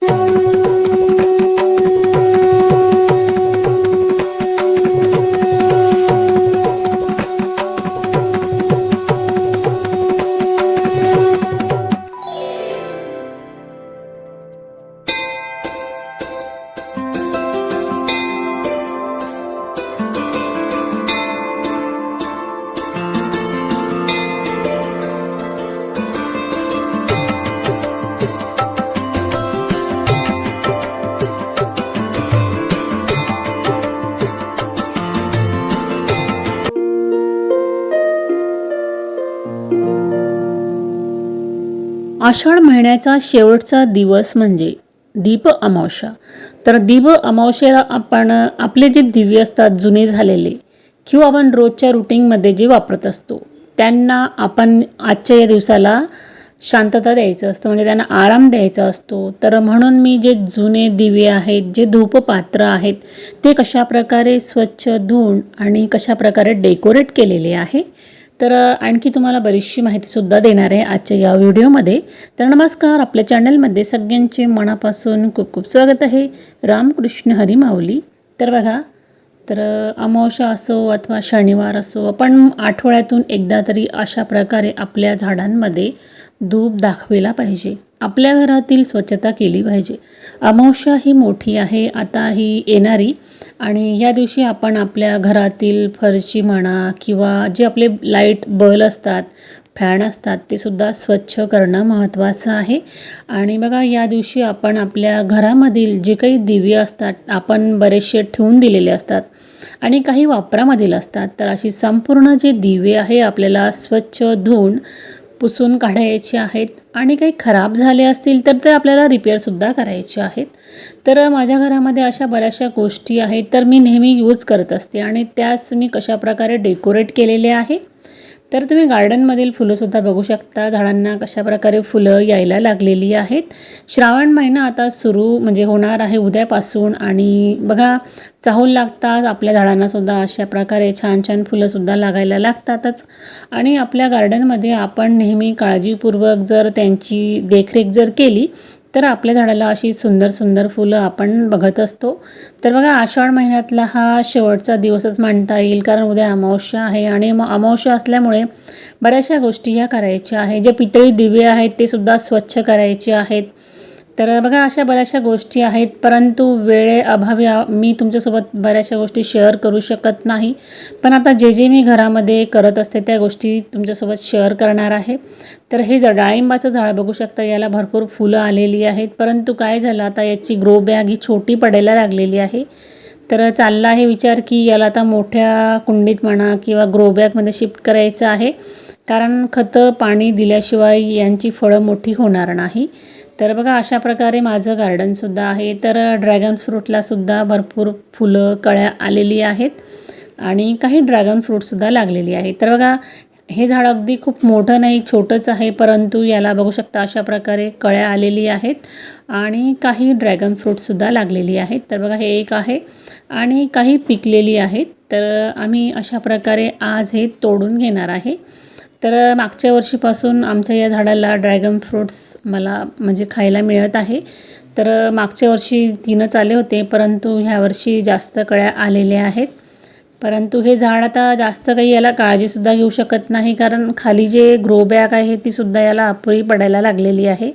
Thank. आषाढ महिन्याचा शेवटचा दिवस म्हणजे दीप अमावस्या. तर दीप अमावस्येला आपण आपले जे दिव्य असतात जुने झालेले किंवा आपण रोजच्या रुटीनमध्ये जे वापरत असतो त्यांना आपण आजच्या या दिवसाला शांतता द्यायचं असतं म्हणजे त्यांना आराम द्यायचा असतो. तर म्हणून मी जे जुने दिवे आहेत जे धूपपात्र आहेत ते कशाप्रकारे स्वच्छ धुवून आणि कशाप्रकारे डेकोरेट केलेले आहे तर आणखी तुम्हाला बरीचशी माहितीसुद्धा देणार आहे आजच्या या व्हिडिओमध्ये. तर नमस्कार आपल्या चॅनलमध्ये सगळ्यांचे मनापासून खूप खूप स्वागत आहे. रामकृष्ण हरी माऊली. तर बघा तर अ, अमावस्या असो अथवा शनिवार असो आपण आठवड्यातून एकदा तरी अशा प्रकारे आपल्या झाडांमध्ये धूप दाखविला पाहिजे. आपल्या घरातील स्वच्छता केली पाहिजे. अमावस्या ही मोठी आहे आता ही येणारी आणि या दिवशी आपण आपल्या घरातील फरशी म्हणा किंवा जे आपले लाइट बल असतात फॅन असतात ते सुद्धा स्वच्छ करणं महत्त्वाचं आहे. आणि बघा या दिवशी आपण आपल्या घरामधील जे काही दिवे असतात आपण बरेचसे ठेवून दिलेले असतात आणि काही वापरामधील असतात तर अशी संपूर्ण जे दिवे आहे आपल्याला स्वच्छ धुवून पुसून काढायचे आहेत आणि काही खराब झाले असतील तर ते आपल्याला रिपेअरसुद्धा करायचे आहेत. तर माझ्या घरामध्ये अशा बऱ्याचशा गोष्टी आहेत तर मी नेहमी यूज करत असते आणि त्याच मी कशाप्रकारे डेकोरेट केलेले आहे? तर तुम्ही गार्डनमधील फुलंसुद्धा बघू शकता. झाडांना कशाप्रकारे फुलं यायला लागलेली आहेत. श्रावण महिना आता सुरू म्हणजे होणार आहे उद्यापासून आणि बघा चाहूल लागतात. आपल्या झाडांनासुद्धा अशा प्रकारे छान छान फुलंसुद्धा लागायला लागतातच. आणि आपल्या गार्डनमध्ये आपण नेहमी काळजीपूर्वक जर त्यांची देखरेख जर केली तर आपल्या झाडाला अशी सुंदर सुंदर फुलं आपण बघत असतो. तर बघा आषाढ महिन्यातला हा शेवटचा दिवसच म्हणता येईल कारण उद्या अमावस्या आहे आणि मग अमावस्या असल्यामुळे बऱ्याचशा गोष्टी ह्या करायच्या आहे जे पितळी दिवे आहेत ते सुद्धा स्वच्छ करायचे आहेत. तर बघा अशा बऱ्याचशा गोष्टी आहेत. परंतु वेळेअभावी मी तुमच्यासोबत बऱ्याचशा गोष्टी शेअर करू शकत नाही. पण आता जे जे मी घरामध्ये करत असते त्या गोष्टी तुमच्यासोबत शेअर करणार आहे. तर हे जर डाळिंबाचं झाड बघू शकता याला भरपूर फुलं आलेली आहेत. परंतु काय झालं आता याची ग्रो बॅग ही छोटी पडायला लागलेली आहे. तर चालला आहे विचार की याला आता मोठ्या कुंडीत म्हणा किंवा ग्रो बॅगमध्ये शिफ्ट करायचं आहे. कारण खतं पाणी दिल्याशिवाय यांची फळं मोठी होणार नाही. तर बघा अशा प्रकारे माझं गार्डनसुद्धा आहे. तर ड्रॅगन फ्रूटलासुद्धा भरपूर फुलं कळ्या आलेली आहेत आणि काही ड्रॅगन फ्रूटसुद्धा लागलेली आहे तर बघा हे झाड अगदी खूप मोठं नाही छोटंच आहे परंतु याला बघू शकता अशा प्रकारे कळ्या आलेली आहेत आणि काही ड्रॅगन फ्रूटसुद्धा लागलेली आहेत. तर बघा हे एक आहे आणि काही पिकलेली आहेत. तर आम्ही अशा प्रकारे आज हे तोडून घेणार आहे. तर मागच्या वर्षीपासून आमच्या या झाडाला ड्रॅगन फ्रूट्स मला म्हणजे खायला मिळत आहे. तर मागच्या वर्षी तीनच आले होते परंतु ह्या वर्षी जास्त कळ्या आलेल्या आहेत. परंतु हे झाड आता जास्त काही याला काळजीसुद्धा घेऊ शकत नाही कारण खाली जे ग्रो बॅग आहे तीसुद्धा याला अपुरी पडायला लागलेली आहे.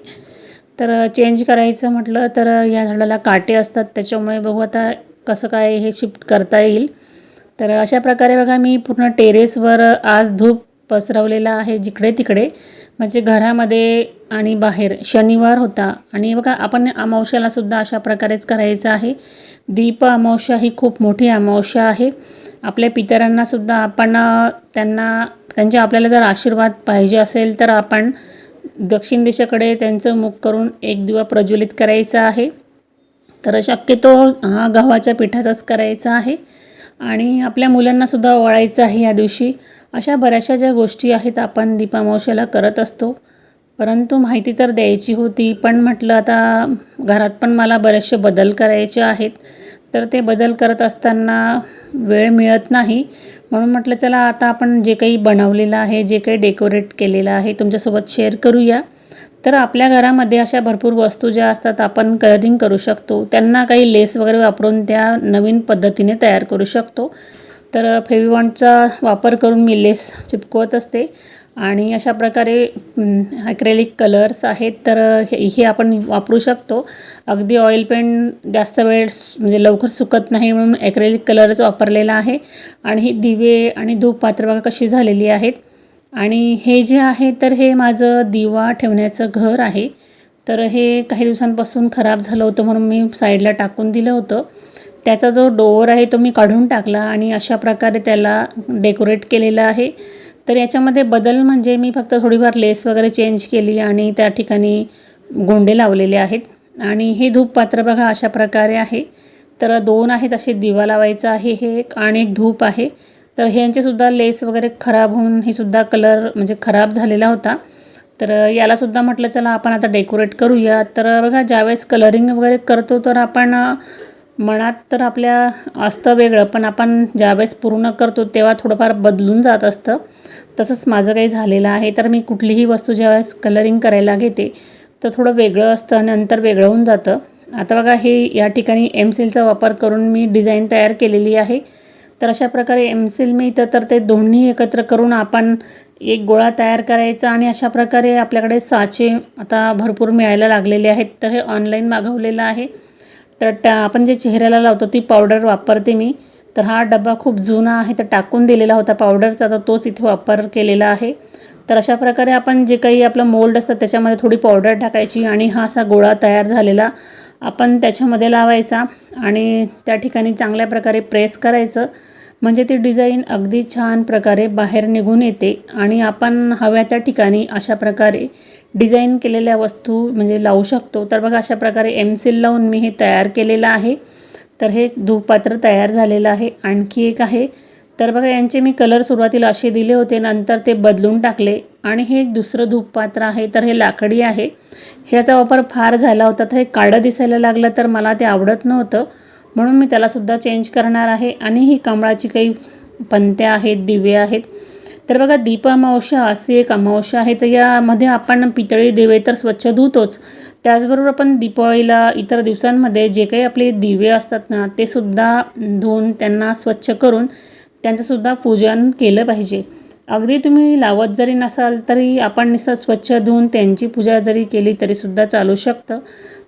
तर चेंज करायचं म्हटलं तर या झाडाला काटे असतात त्याच्यामुळे बघू आता कसं काय हे शिफ्ट करता येईल. तर अशा प्रकारे बघा मी पूर्ण टेरेसवर आज धूप पसरवलेला आहे जिकडे तिकडे. म्हणजे घरामध्ये आणि बाहेर. शनिवार होता. आणि बघा आपण अमावश्यालासुद्धा अशा प्रकारेच करायचं आहे. दीप अमावस्या ही खूप मोठी अमावस्या आहे. आपल्या पितरांनासुद्धा आपण त्यांना त्यांचे आपल्याला जर आशीर्वाद पाहिजे असेल तर आपण दक्षिण दिशेकडे त्यांचं मुख करून एक दिवा प्रज्वलित करायचा आहे. तर शक्यतो हा गव्हाच्या पिठाचाच करायचा आहे. आणि आपल्या मुलांनासुद्धा ओवाळायचं आहे या दिवशी. अशा बऱ्याचशा ज्या गोष्टी आहेत आपण दीपामावशाला करत असतो. परंतु माहिती तर द्यायची होती पण म्हटलं आता घरात पण मला बरेचसे बदल करायचे आहेत. तर ते बदल करत असताना वेळ मिळत नाही. म्हणून म्हटलं चला आता आपण जे काही बनवलेलं आहे जे काही डेकोरेट केलेलं आहे तुमच्यासोबत शेअर करूया. तर आपल्या घरामध्ये अशा भरपूर वस्तू ज्या असतात आपण कलरिंग करू शकतो. त्यांना काही लेस वगैरे वापरून त्या नवीन पद्धतीने तयार करू शकतो. तर फेविवॉन्टचा वापर करून मी लेस चिपकवत असते. आणि अशा प्रकारे ॲक्रेलिक कलर्स आहेत तर हे हे आपण वापरू शकतो. अगदी ऑइल पेंट जास्त वेळ सु- म्हणजे लवकर सुकत नाही म्हणून ॲक्रेलिक कलरच वापरलेला आहे. आणि ही दिवे आणि धूप पात्र बघा कशी झालेली आहेत. आणि हे जे आहे तर हे माझं दिवा ठेवण्याचं घर आहे. तर हे काही दिवसांपासून खराब झालं होतं म्हणून मी साईडला टाकून दिलं होतं. त्याचा जो डोअर आहे तो मी काढून टाकला आणि अशा प्रकारे त्याला डेकोरेट केलेलं आहे. तर याच्यामध्ये बदल म्हणजे मी फक्त थोडीफार लेस वगैरे चेंज केली आणि त्या ठिकाणी गोंडे लावलेले आहेत. आणि हे धूप पात्र बघा अशा प्रकारे आहे. तर दोन आहेत असे दिवा लावायचं आहे हे एक आणि एक धूप आहे. तर ह्यांचेसुद्धा लेस वगैरे खराब होऊन हे सुद्धा कलर म्हणजे खराब झालेला होता. तर यालासुद्धा म्हटलं चला आपण आता डेकोरेट करूया. तर बघा ज्यावेळेस कलरिंग वगैरे करतो तर आपण मनात तर आपल्या असतं वेगळं पण आपण ज्यावेळेस पूर्ण करतो तेव्हा थोडंफार बदलून जात असतं. तसंच माझं काही झालेलं आहे तर मी कुठलीही वस्तू ज्यावेळेस कलरिंग करायला घेते तर थोडं वेगळं असतं आणि नंतर वेगळं होऊन जातं. आता बघा हे या ठिकाणी एम सेलचा वापर करून मी डिझाईन तयार केलेली आहे. तर अशा प्रकारे एम सेल मिळतं तर ते दोन्ही एकत्र करून आपण एक गोळा तयार करायचा आणि अशा प्रकारे आपल्याकडे साचे आता भरपूर मिळायला लागलेले आहेत. तर हे ऑनलाईन मागवलेलं आहे. तर त्या आपण जे चेहऱ्याला लावतो ती पावडर वापरते मी. तर हा डबा खूप जुना आहे तर टाकून दिलेला होता पावडरचा तर तोच इथे वापर केलेला आहे. तर अशा प्रकारे आपण जे काही आपलं मोल्ड असतं त्याच्यामध्ये थोडी पावडर टाकायची आणि हा असा गोळा तयार झालेला आपण त्याच्यामध्ये लावायचा आणि त्या ठिकाणी चांगल्या प्रकारे प्रेस करायचं. म्हणजे ती डिझाईन अगदी छान प्रकारे बाहेर निघून येते आणि आपण हव्या त्या ठिकाणी अशा प्रकारे डिझाईन केलेल्या वस्तू म्हणजे लावू शकतो. तर बघा अशा प्रकारे एम सील लावून मी हे तयार केलेलं आहे. तर हे धूपपात्र तयार झालेलं आहे. आणखी एक आहे. तर बघा यांचे मी कलर सुरुवातीला असे दिले होते नंतर ते बदलून टाकले आणि हे एक दुसरं धूपपात्र आहे. तर हे लाकडी आहे. ह्याचा वापर फार झाला होता तर हे काळं दिसायला लागलं तर मला ते आवडत नव्हतं. म्हणून मी त्यालासुद्धा चेंज करणार आहे. आणि ही कमळाची काही पंत्या आहेत दिवे आहेत. तर बघा दीप अमावस्या अशी एक अमावस्या आहे. तर यामध्ये आपण पितळी दिवे तर स्वच्छ धुतोच. त्याचबरोबर आपण दीपावळीला इतर दिवसांमध्ये जे काही आपले दिवे असतात ना ते सुद्धा धुवून त्यांना स्वच्छ करून त्यांचंसुद्धा पूजन केलं पाहिजे. अगदी तुम्ही लावत जरी नसाल तरी आपण नुसतं स्वच्छ धुवून त्यांची पूजा जरी केली तरीसुद्धा चालू शकतं.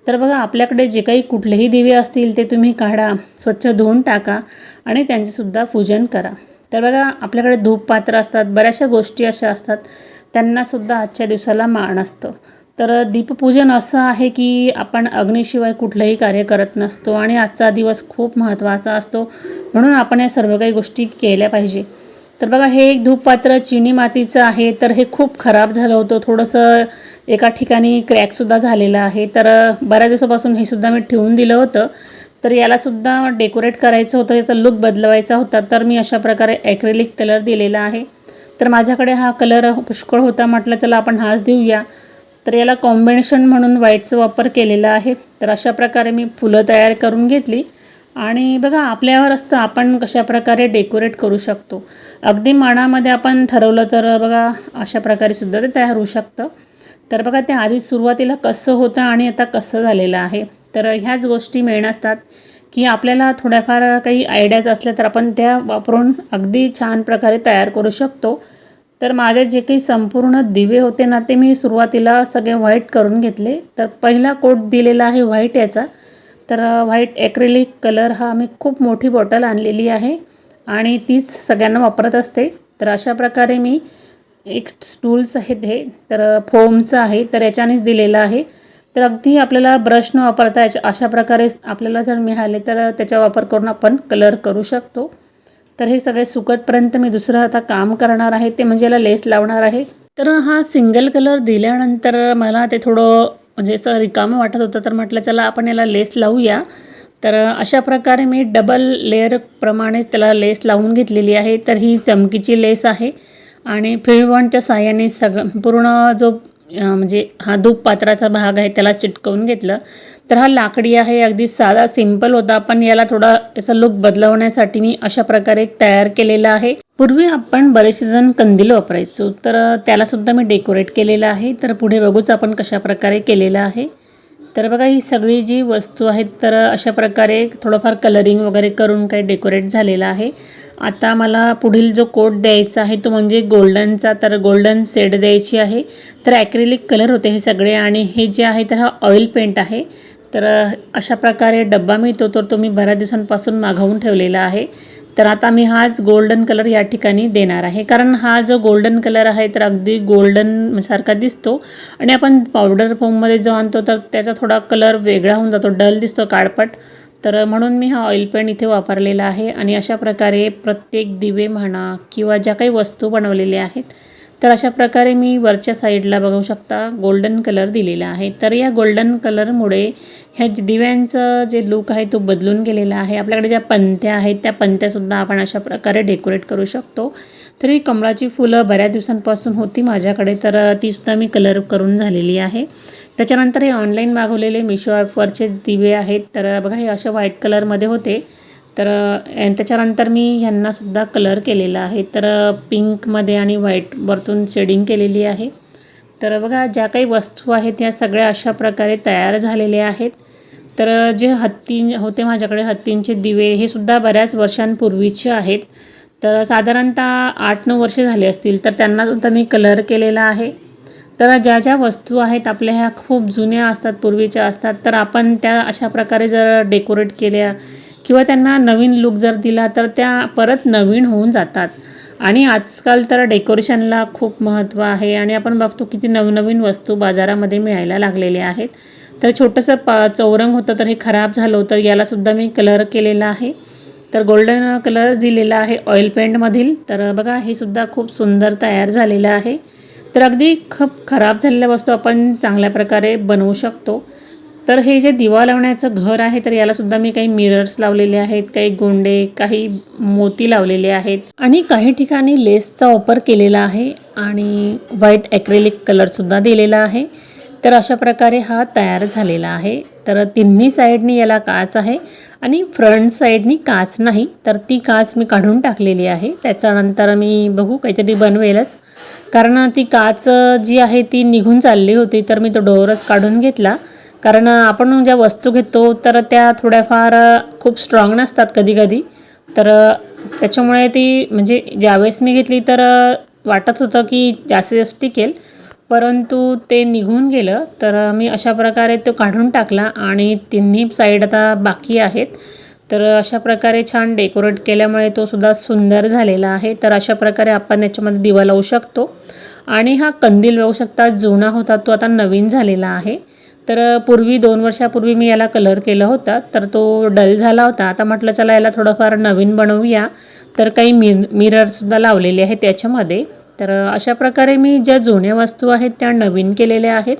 तर बघा आपल्याकडे जे काही कुठलेही दिवे असतील ते तुम्ही काढा स्वच्छ धुवून टाका आणि त्यांचेसुद्धा पूजन करा. तर बघा आपल्याकडे धूप पात्र असतात बऱ्याचशा गोष्टी अशा असतात त्यांनासुद्धा आजच्या दिवसाला मान असतं. तर दीपपूजन असं आहे की आपण अग्नीशिवाय कुठलंही कार्य करत नसतो आणि आजचा दिवस खूप महत्त्वाचा असतो म्हणून आपण या सर्व काही गोष्टी केल्या पाहिजे. तर बघा हे एक धूपपात्र चिनी मातीचं आहे तर हे खूप खराब झालं होतं. थोडंसं एका ठिकाणी क्रॅकसुद्धा झालेलं आहे. तर बऱ्याच दिवसापासून हे सुद्धा मी ठेवून दिलं होतं. तर यालासुद्धा डेकोरेट करायचं होतं याचा लुक बदलवायचा होता. तर मी अशा प्रकारे ॲक्रेलिक कलर दिलेला आहे. तर माझ्याकडे हा कलर पुष्कळ होता. म्हटलं चला आपण हाच देऊया. तर याला कॉम्बिनेशन म्हणून व्हाईटचा वापर केलेला आहे. तर अशा प्रकारे मी फुलं तयार करून घेतली. आणि बघा आपल्यावर असतं आपण कशा प्रकारे डेकोरेट करू शकतो. अगदी मनामध्ये आपण ठरवलं तर बघा अशा प्रकारे सुद्धा ते तयार होऊ शकतं. तर बघा ते आधी सुरुवातीला कसं होतं आणि आता कसं झालेलं आहे. तर ह्याच गोष्टी मेन असतात की आपल्याला थोड्याफार काही आयडियाज असल्या तर आपण त्या वापरून अगदी छान प्रकारे तयार करू शकतो. तर माझे जे काही संपूर्ण दिवे होते ना ते मी सुरुवातीला सगळे व्हाईट करून घेतले. तर पहिला कोट दिलेला आहे व्हाईट याचा. तर व्हाईट ॲक्रेलिक कलर हा मी खूप मोठी बॉटल आणलेली आहे आणि तीच सगळ्यांना वापरत असते. तर अशा प्रकारे मी एक स्टूल्स आहेत हे तर फोमचं आहे तर याच्यानेच दिलेलं आहे. तर अगदी आपल्याला ब्रश न वापरता याच्या अशा प्रकारे आपल्याला जर मिळाले तर त्याचा वापर करून आपण कलर करू शकतो. तर हे सगळे सुकतपर्यंत मी दुसरं आता काम करणार आहे ते म्हणजे याला लेस लावणार आहे. तर हा सिंगल कलर दिल्यानंतर मला ते थोडं म्हणजे असं रिकामं वाटत होतं तर म्हटलं चला आपण याला लेस लावूया. तर अशा प्रकारे मी डबल लेअरप्रमाणेच त्याला लेस लावून घेतलेली आहे. तर ही चमकीची लेस आहे आणि फिळवणच्या साह्याने सगळं पूर्ण जो म्हणजे हा धूप पात्राचा भाग आहे त्याला चिटकवून घेतलं. तर हा लाकडी आहे अगदी साधा सिंपल होता पण याला थोडा असा लुक बदलवण्यासाठी मी अशा प्रकारे तयार केलेला आहे. पूर्वी आपण बरेचसे जण कंदील वापरायचो तर त्यालासुद्धा मी डेकोरेट केलेलं आहे. तर पुढे बघूच आपण कशा प्रकारे केलेलं आहे. तर बघा ही सगळी जी वस्तू आहेत तर अशा प्रकारे थोडंफार कलरिंग वगैरे करून काही डेकोरेट झालेलं आहे. आता मला पुढील जो कोट द्यायचा आहे तो म्हणजे गोल्डनचा तर गोल्डन सेड द्यायची आहे. तर ॲक्रेलिक कलर होते हे सगळे आणि हे जे आहे तर हा ऑइल पेंट आहे. तर अशा प्रकारे डब्बा मिळतो तर तो मी बऱ्याच दिवसांपासून मागवून ठेवलेला आहे. तर आता मी हाच गोल्डन कलर या ठिकाणी देणार आहे. कारण हा जो गोल्डन कलर आहे तर अगदी गोल्डन सारखा दिसतो. आणि आपण पावडर फॉर्ममध्ये जो आणतो तर त्याचा थोडा कलर वेगळा होऊन जातो. डल दिसतो काळपट. तर म्हणून मी हा ऑइल पेंट इथे वापरलेला आहे. आणि अशा प्रकारे प्रत्येक दिवे म्हणा किंवा ज्या काही वस्तू बनवलेल्या आहेत तर अशा प्रकारे मी वरच्या साईडला बघू शकता गोल्डन कलर दिलेला आहे. तर या गोल्डन कलरमुळे ह्या दिव्यांचं जे लुक आहे तो बदलून गेलेला आहे. आपल्याकडे ज्या पंत्या आहेत त्या पंत्यासुद्धा आपण अशा प्रकारे डेकोरेट करू शकतो. तर ही कमळाची फुलं बऱ्याच दिवसांपासून होती माझ्याकडे तर तीसुद्धा मी कलर करून झालेली आहे. त्याच्यानंतर हे ऑनलाईन मागवलेले मिशो ॲपवरचेच दिवे आहेत. तर बघा हे अशा व्हाईट कलरमध्ये होते. तर त्याच्यानंतर मी ह्यांनासुद्धा कलर केलेला आहे. तर पिंकमध्ये आणि व्हाईट वरतून शेडिंग केलेली आहे. तर बघा ज्या काही वस्तू आहेत त्या सगळ्या अशा प्रकारे तयार झालेल्या आहेत. तर जे हत्ती होते माझ्याकडे हत्तींचे दिवे हे सुद्धा बऱ्याच वर्षांपूर्वीचे आहेत. तर साधारणतः आठ नऊ वर्षे झाले असतील तर त्यांनासुद्धा मी कलर केलेला आहे. तर ज्या ज्या वस्तू आहेत आपल्या ह्या खूप जुन्या असतात पूर्वीच्या असतात तर आपण त्या अशा प्रकारे जर डेकोरेट केल्या किंवा त्यांना नवीन लुक जर दिला तर त्या परत नवीन होऊन जातात. आणि आजकाल तर डेकोरेशनला खूप महत्त्व आहे आणि आपण बघतो किती नवनवीन वस्तू बाजारामध्ये मिळायला लागलेल्या आहेत. तर छोटंसं पा चौरंग होतं तर हे खराब झालं होतं यालासुद्धा मी कलर केलेला आहे. तर गोल्डन कलर दिलेला आहे ऑइल पेंटमधील तर बघा हे सुद्धा खूप सुंदर तयार झालेलं आहे. तर अगदी खूप खराब झालेल्या वस्तू आपण चांगल्या प्रकारे बनवू शकतो. तर हे जे दिवा लावण्याचं घर आहे तर यालासुद्धा मी काही मिरर्स लावलेले आहेत काही गोंडे काही मोती लावलेले आहेत आणि काही ठिकाणी लेसचा वापर केलेला आहे आणि व्हाईट ॲक्रेलिक कलरसुद्धा दिलेला आहे. तर अशा प्रकारे हा तयार झालेला आहे. तर तिन्ही साईडनी याला काच आहे आणि फ्रंट साईडनी काच नाही तर ती काच मी काढून टाकलेली आहे. त्याच्यानंतर मी बघू काहीतरी बनवेलच. कारण ती काच जी आहे ती निघून चालली होती तर मी तो डोरच काढून घेतला. कारण आपण ज्या वस्तू घेतो तर त्या थोड्याफार खूप स्ट्रॉंग नसतात कधी कधी तर त्याच्यामुळे ती म्हणजे ज्यावेळेस मी घेतली तर वाटत होतं की जास्तीत जास्त टिकेल. परंतु ते निघून गेलं तर मी अशा प्रकारे तो काढून टाकला आणि तिन्ही साईड आता बाकी आहेत. तर अशा प्रकारे छान डेकोरेट केल्यामुळे तो सुद्धा सुंदर झालेला आहे. तर अशा प्रकारे आपण याच्यामध्ये दिवा लावू शकतो. आणि हा कंदील लावू शकता जुना होता तो आता नवीन झालेला आहे. तर पूर्वी दोन वर्षापूर्वी मी याला कलर केलं होता तर तो डल झाला होता. आता म्हटलं चला याला थोडंफार नवीन बनवूया. तर काही मिर मिररसुद्धा लावलेले आहेत त्याच्यामध्ये. तर अशा प्रकारे मी ज्या जुन्या वस्तू आहेत त्या नवीन केलेल्या आहेत.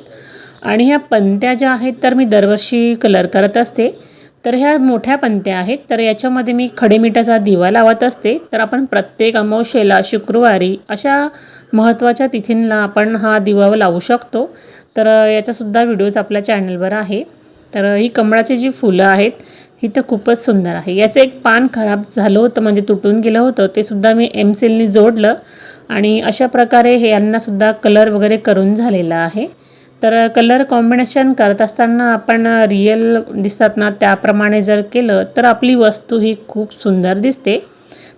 आणि ह्या पंत्या ज्या आहेत तर मी दरवर्षी कलर करत असते. तर ह्या मोठ्या पंत्या आहेत तर याच्यामध्ये मी खडेमिठाचा दिवा लावत असते. तर आपण प्रत्येक अमावस्येला शुक्रवारी अशा महत्त्वाच्या तिथींना आपण हा दिवा लावू शकतो. तर याचासुद्धा व्हिडिओज आपल्या चॅनलवर आहे. तर ही कमळाची जी फुलं आहेत ही तर खूपच सुंदर आहे. याचं एक पान खराब झालं होतं म्हणजे तुटून गेलं होतं ते सुद्धा मी एम सेलनी जोडलं आणि अशा प्रकारे हे यांनासुद्धा कलर वगैरे करून झालेला आहे. तर कलर कॉम्बिनेशन करत असताना आपण रिअल दिसतात ना त्याप्रमाणे जर केलं तर आपली वस्तू ही खूप सुंदर दिसते.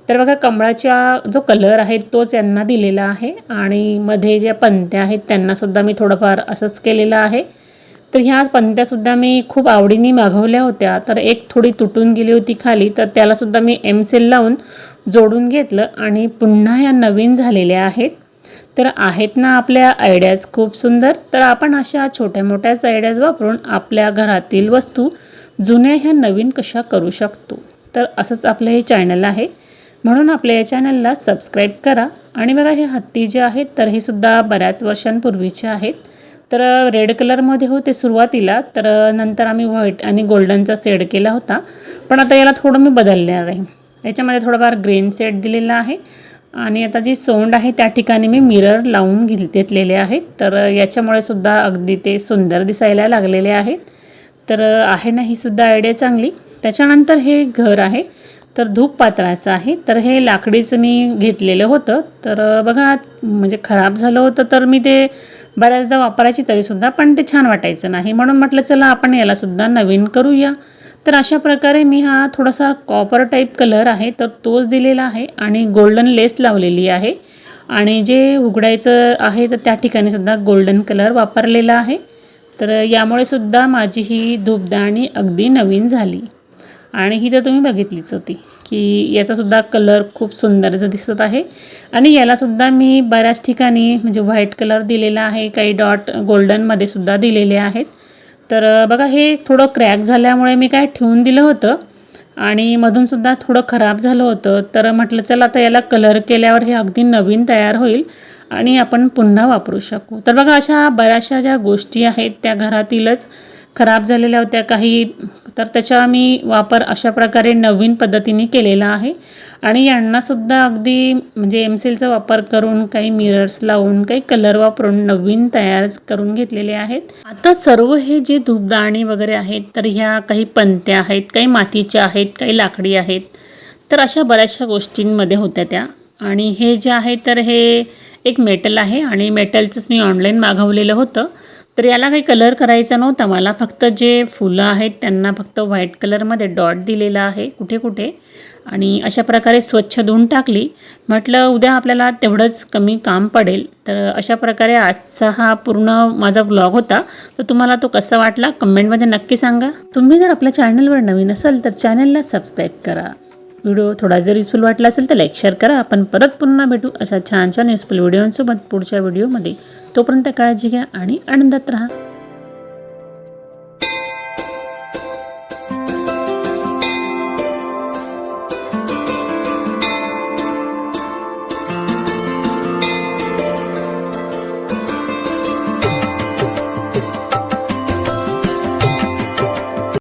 तर बघा कमळाच्या जो कलर आहे तोच यांना दिलेला आहे आणि मध्ये ज्या पंत्या आहेत त्यांनासुद्धा मी थोडंफार असंच केलेलं आहे. तर ह्या पंत्यासुद्धा मी खूप आवडीने मागवल्या होत्या. तर एक थोडी तुटून गेली होती खाली तर त्यालासुद्धा मी एम सेल लावून जोडून घेतलं आणि पुन्हा ह्या नवीन झालेल्या आहेत. तर आहेत ना आपल्या आयडियाज खूप सुंदर. तर आपण अशा छोट्या मोठ्याच आयडियाज वापरून आपल्या घरातील वस्तू जुन्या ह्या नवीन कशा करू शकतो? तर असंच आपलं हे चॅनल आहे. म्हणून आपल्या या चॅनलला सबस्क्राईब करा आणि बघा हे हत्ती जे आहेत तर हे सुद्धा बऱ्याच वर्षांपूर्वीचे आहेत. तर रेड कलरमध्ये होते सुरुवातीला तर नंतर आम्ही व्हाईट आणि गोल्डनचा सेड केला होता. पण आता याला थोडं मी बदलणार आहे. याच्यामध्ये थोडंफार ग्रीन सेट दिलेला आहे. आणि आता जी सोंड आहे त्या ठिकाणी मी मिरर लावून घेतलेले आहेत. तर याच्यामुळे सुद्धा अगदी ते सुंदर दिसायला लागलेले आहेत. तर आहे ना ही सुद्धा आयडिया चांगली. त्याच्यानंतर हे घर आहे. तर धूप पात्राचं आहे. तर हे लाकडीचं मी घेतलेलं होतं. तर बघा म्हणजे खराब झालं होतं तर मी ते बऱ्याचदा वापरायची तरीसुद्धा पण ते छान वाटायचं नाही. म्हणून म्हटलं चला आपण यालासुद्धा नवीन करूया. तर अशा प्रकारे मी हा थोडासा कॉपर टाईप कलर आहे तर तोच दिलेला आहे आणि गोल्डन लेस लावलेली आहे. आणि जे उघडायचं आहे तर त्या ठिकाणी सुद्धा गोल्डन कलर वापरलेला आहे. तर यामुळे सुद्धा माझी ही धूपदाणी अगदी नवीन झाली. आणि ही तर तुम्ही बघितलीच होती की याचासुद्धा कलर खूप सुंदर दिसत आहे. आणि यालासुद्धा मी बऱ्याच ठिकाणी म्हणजे व्हाईट कलर दिलेला आहे काही डॉट गोल्डनमध्ये सुद्धा दिलेले आहेत. तर बघा हे थोडं क्रॅक झाल्यामुळे मी काय ठेवून दिलं होतं आणि मधूनसुद्धा थोडं खराब झालं होतं. तर म्हटलं चला आता याला कलर केल्यावर हे अगदी नवीन तयार होईल आणि आपण पुन्हा वापरू शकू. तर बघा अशा बऱ्याचशा ज्या गोष्टी आहेत त्या घरातीलच खराब झालेल्या होत्या काही तर त्याचा मी वापर अशा प्रकारे नवीन पद्धतीने केलेला आहे. आणि यांनासुद्धा अगदी म्हणजे एम सेलचा वापर करून काही मिरर्स लावून काही कलर वापरून नवीन तयार करून घेतलेले आहेत. आता सर्व हे जे धूपदाणी वगैरे आहेत तर ह्या काही पंत्या आहेत काही मातीच्या आहेत काही लाकडी आहेत तर अशा बऱ्याचशा गोष्टींमध्ये होत्या त्या. आणि हे जे आहे तर हे एक मेटल आहे आणि मेटलचंच मी ऑनलाईन मागवलेलं होतं. तर याला काही कलर करायचा नव्हता. मला फक्त जे फुलं आहेत त्यांना फक्त व्हाईट कलरमध्ये डॉट दिलेला आहे कुठे कुठे. आणि अशा प्रकारे स्वच्छ धुवून टाकली. म्हटलं उद्या आपल्याला तेवढंच कमी काम पडेल. तर अशा प्रकारे आजचा हा पूर्ण माझा ब्लॉग होता. तर तुम्हाला तो कसा वाटला कमेंटमध्ये नक्की सांगा. तुम्ही जर आपल्या चॅनलवर नवीन असाल तर चॅनलला सबस्क्राईब करा. व्हिडिओ थोडा जर युजफुल वाटला असेल तर लाईक शेअर करा. आपण परत पुन्हा भेटू अशा छान छान युजफुल व्हिडिओंसोबत पुढच्या व्हिडिओमध्ये तोपर्यंत काळजी घ्या आणि आनंदात राहा.